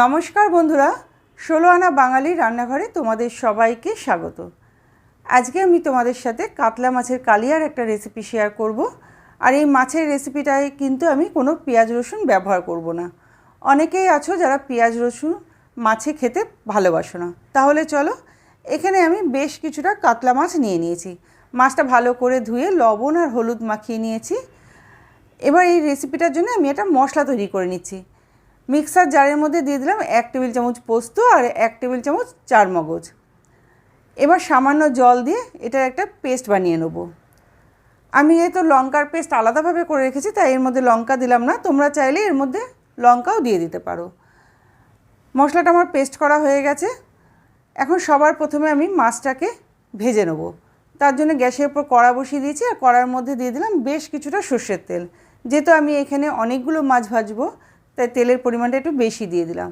নমস্কার বন্ধুরা ষোলো আনা বাঙালি রান্নাঘরে তোমাদের সবাইকে স্বাগত। আজকে আমি তোমাদের সাথে কাতলা মাছের কালিয়ার একটা রেসিপি শেয়ার করব। আর এই মাছের রেসিপিটায় কিন্তু আমি কোনো পেঁয়াজ রসুন ব্যবহার করব না। অনেকেই আছো যারা পেঁয়াজ রসুন মাছে খেতে ভালোবাসো না। তাহলে চলো, এখানে আমি বেশ কিছুটা কাতলা মাছ নিয়ে নিয়েছি। মাছটা ভালো করে ধুয়ে লবণ আর হলুদ মাখিয়ে নিয়েছি। এবার এই রেসিপিটার জন্য আমি একটা মশলা তৈরি করে নিচ্ছি। মিক্সার জারের মধ্যে দিয়ে দিলাম এক টেবিল চামচ পোস্ত আর এক টেবিল চামচ চার মগজ। এবার সামান্য জল দিয়ে এটার একটা পেস্ট বানিয়ে নেব। আমি এই তো লঙ্কার পেস্ট আলাদাভাবে করে রেখেছি, তাই এর মধ্যে লঙ্কা দিলাম না। তোমরা চাইলে এর মধ্যে লঙ্কাও দিয়ে দিতে পারো। মশলাটা আমার পেস্ট করা হয়ে গেছে। এখন সবার প্রথমে আমি মাছটাকে ভেজে নেব। তার জন্য গ্যাসের উপর কড়া বসিয়ে দিয়েছি আর কড়ার মধ্যে দিয়ে দিলাম বেশ কিছুটা সর্ষের তেল। যেহেতু আমি এখানে অনেকগুলো মাছ ভাজবো তাই তেলের পরিমাণটা একটু বেশি দিয়ে দিলাম।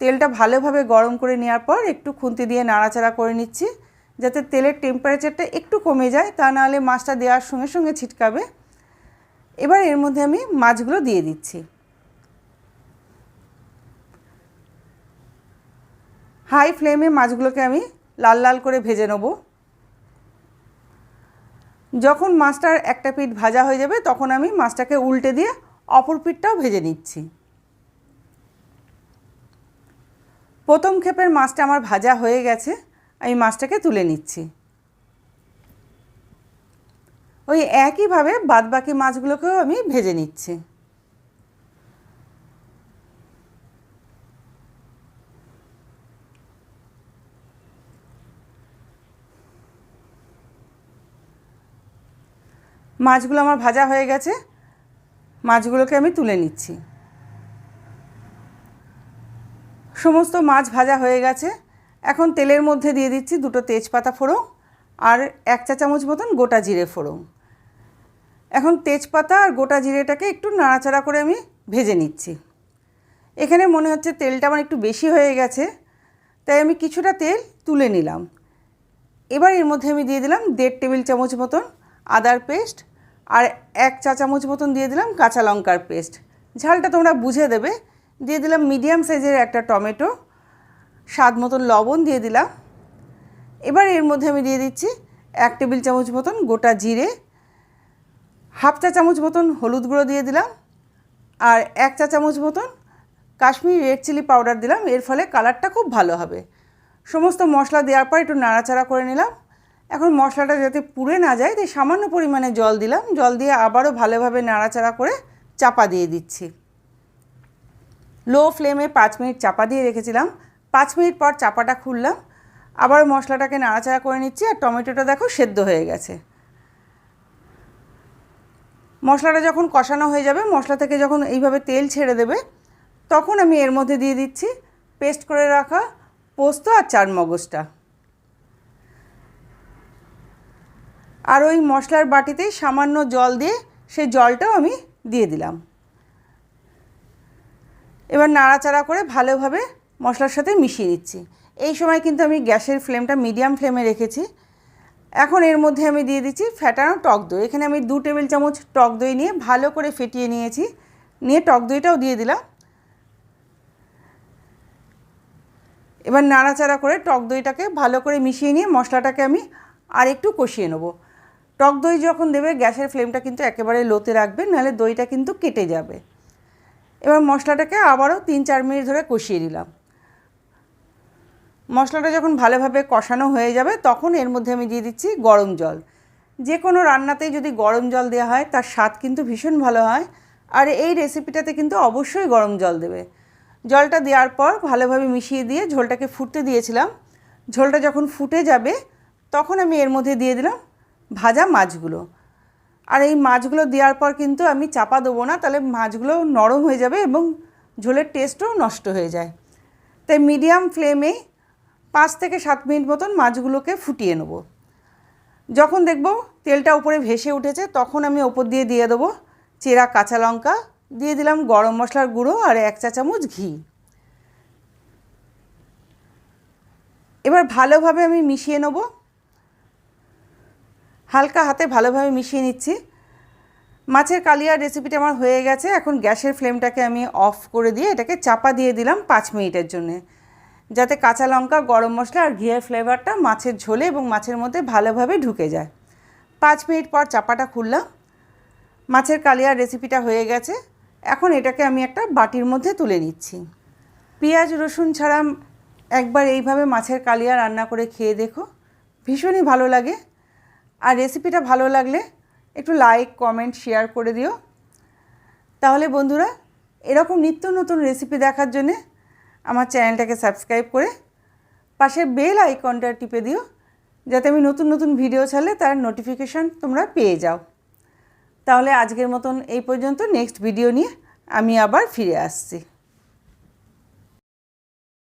তেলটা ভালোভাবে গরম করে নেওয়ার পর একটু খুন্তি দিয়ে নাড়াচাড়া করে নিচ্ছি, যাতে তেলের টেম্পারেচারটা একটু কমে যায়, তা নাহলে মাছটা দেওয়ার সঙ্গে সঙ্গে ছিটকাবে। এবার এর মধ্যে আমি মাছগুলো দিয়ে দিচ্ছি। হাই ফ্লেমে মাছগুলোকে আমি লাল লাল করে ভেজে নেব। যখন মাছটার একটা পিঠ ভাজা হয়ে যাবে, তখন আমি মাছটাকে উল্টে দিয়ে অপর পিঠটাও ভেজে নিচ্ছি। প্রথম ক্ষেপের মাছটা আমার ভাজা হয়ে গেছে, আমি মাছটাকে তুলে নিচ্ছি। ওই একইভাবে বাদবাকি মাছগুলোকেও আমি ভেজে নিচ্ছি। মাছগুলো আমার ভাজা হয়ে গেছে, মাছগুলোকে আমি তুলে নিচ্ছি। সমস্ত মাছ ভাজা হয়ে গেছে। এখন তেলের মধ্যে দিয়ে দিচ্ছি দুটো তেজপাতা ফোড়ন আর এক চা চামচ মতন গোটা জিরে ফোড়ন। এখন তেজপাতা আর গোটা জিরেটাকে একটু নাড়াচাড়া করে আমি ভেজে নিচ্ছি। এখানে মনে হচ্ছে তেলটা আমার একটু বেশি হয়ে গেছে, তাই আমি কিছুটা তেল তুলে নিলাম। এবার এর মধ্যে আমি দিয়ে দিলাম দেড় টেবিল চামচ মতন আদার পেস্ট আর এক চা চামচ মতন দিয়ে দিলাম কাঁচা লঙ্কার পেস্ট। ঝালটা তোমরা বুঝে দেবে দিয়ে দিলাম মিডিয়াম সাইজের একটা টমেটো, স্বাদ মতন লবণ দিয়ে দিলাম। এবার এর মধ্যে আমি দিয়ে দিচ্ছি এক টেবিল চামচ মতন গোটা জিরে, হাফ চা চামচ মতন হলুদ গুঁড়ো দিয়ে দিলাম আর এক চা চামচ মতন কাশ্মীরি রেড চিলি পাউডার দিলাম। এর ফলে কালারটা খুব ভালো হবে। সমস্ত মশলা দেওয়ার পর একটু নাড়াচাড়া করে নিলাম। এখন মশলাটা যাতে পুড়ে না যায়, তাই সামান্য পরিমাণে জল দিলাম। জল দিয়ে আবারও ভালোভাবে নাড়াচাড়া করে চাপা দিয়ে দিচ্ছি। লো ফ্লেমে পাঁচ মিনিট চাপা দিয়ে রেখেছিলাম। পাঁচ মিনিট পর চাপাটা খুললাম। আবার মশলাটাকে নাড়াচাড়া করে নিচ্ছি আর টমেটোটা দেখো সেদ্ধ হয়ে গেছে। মশলাটা যখন কষানো হয়ে যাবে, মশলা থেকে যখন এইভাবে তেল ছেড়ে দেবে, তখন আমি এর মধ্যে দিয়ে দিচ্ছি পেস্ট করে রাখা পোস্ত আর চার মগজটা আর ওই মশলার বাটিতেই সামান্য জল দিয়ে সেই জলটাও আমি দিয়ে দিলাম। এবার নাড়াচাড়া করে ভালোভাবে মশলার সাথে মিশিয়ে দিচ্ছি এই সময় কিন্তু আমি গ্যাসের ফ্লেমটা মিডিয়াম ফ্লেমে রেখেছি। এখন এর মধ্যে আমি দিয়ে দিচ্ছি ফ্যাটানো টক দই। এখানে আমি দু টেবিল চামচ টক দই নিয়ে ভালো করে ফেটিয়ে নিয়েছি। নিয়ে টক দইটাও দিয়ে দিলাম। এবার নাড়াচাড়া করে টক দইটাকে ভালো করে মিশিয়ে নিয়ে মশলাটাকে আমি আর একটু কষিয়ে নেব। টক দই যখন দেবে, গ্যাসের ফ্লেমটা কিন্তু একেবারে লোতে রাখবে, নাহলে দইটা কিন্তু কেটে যাবে। এবার মশলাটাকে আবারও তিন চার মিনিট ধরে কষিয়ে দিলাম মশলাটা যখন ভালোভাবে কষানো হয়ে যাবে, তখন এর মধ্যে আমি দিয়ে দিচ্ছি গরম জল। যে কোনো রান্নাতেই যদি গরম জল দেওয়া হয়, তার স্বাদ কিন্তু ভীষণ ভালো হয়। আর এই রেসিপিটাতে কিন্তু অবশ্যই গরম জল দেবে। জলটা দেওয়ার পর ভালোভাবে মিশিয়ে দিয়ে ঝোলটাকে ফুটতে দিয়েছিলাম। ঝোলটা যখন ফুটে যাবে, তখন আমি এর মধ্যে দিয়ে দিলাম ভাজা মাছগুলো। আর এই মাছগুলো দেওয়ার পর কিন্তু আমি চাপা দেবো না, তাহলে মাছগুলো নরম হয়ে যাবে এবং ঝোলের টেস্টও নষ্ট হয়ে যায়। তাই মিডিয়াম ফ্লেমে পাঁচ থেকে সাত মিনিট মতন মাছগুলোকে ফুটিয়ে নেব। যখন দেখব তেলটা উপরে ভেসে উঠেছে, তখন আমি ওপর দিয়ে দিয়ে দেবো চেরা কাঁচা লঙ্কা, দিয়ে দিলাম গরম মশলার গুঁড়ো আর এক চা চামচ ঘি। এবার ভালোভাবে আমি মিশিয়ে নেব। হালকা হাতে ভালোভাবে মিশিয়ে নিচ্ছি। মাছের কালিয়ার রেসিপিটা আমার হয়ে গেছে। এখন গ্যাসের ফ্লেমটাকে আমি অফ করে দিয়ে এটাকে চাপা দিয়ে দিলাম পাঁচ মিনিটের জন্যে। যাতে কাঁচা লঙ্কা, গরম মশলা আর ঘিয়ের ফ্লেভারটা মাছের ঝোলে এবং মাছের মধ্যে ভালোভাবে ঢুকে যায়। পাঁচ মিনিট পর চাপাটা খুললাম। মাছের কালিয়ার রেসিপিটা হয়ে গেছে। এখন এটাকে আমি একটা বাটির মধ্যে তুলে নিচ্ছি। পেঁয়াজ, রসুন ছাড়া একবার এইভাবে মাছের কালিয়া রান্না করে খেয়ে দেখো। ভীষণই ভালো লাগে। আর রেসিপিটা ভালো লাগলে একটু লাইক কমেন্ট শেয়ার করে দিও। তাহলে বন্ধুরা, এরকম নিত্য নতুন রেসিপি দেখার জন্যে আমার চ্যানেলটাকে সাবস্ক্রাইব করে পাশে বেল আইকনটা টিপে দিও, যাতে আমি নতুন নতুন ভিডিও ছাড়লে তার নোটিফিকেশান তোমরা পেয়ে যাও। তাহলে আজকের মতন এই পর্যন্ত নেক্সট ভিডিও নিয়ে আমি আবার ফিরে আসছি।